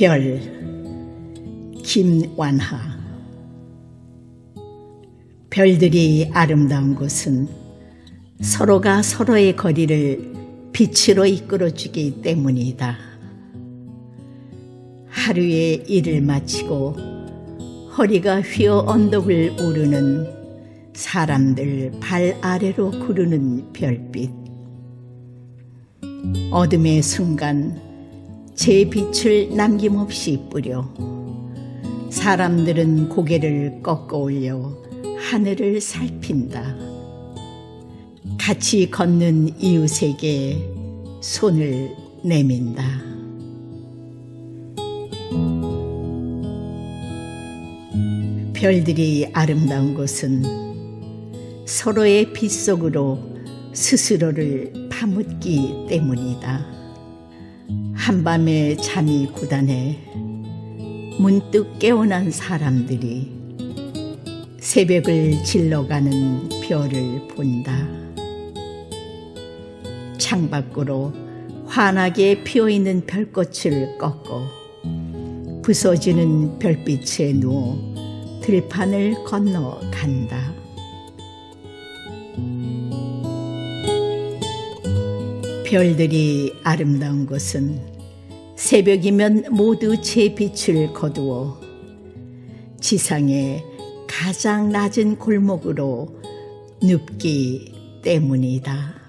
별 김완하 별들이 아름다운 곳은 서로가 서로의 거리를 빛으로 이끌어주기 때문이다. 하루의 일을 마치고 허리가 휘어 언덕을 오르는 사람들 발 아래로 구르는 별빛. 어둠의 순간 제 빛을 남김없이 뿌려 사람들은 고개를 꺾어 올려 하늘을 살핀다. 같이 걷는 이웃에게 손을 내민다. 별들이 아름다운 곳은 서로의 빛 속으로 스스로를 파묻기 때문이다. 한밤에 잠이 고단해 문득 깨어난 사람들이 새벽을 질러가는 별을 본다. 창밖으로 환하게 피어있는 별꽃을 꺾고 부서지는 별빛에 누워 들판을 건너간다. 별들이 아름다운 곳은 새벽이면 모두 제 빛을 거두어 지상의 가장 낮은 골목으로 눕기 때문이다.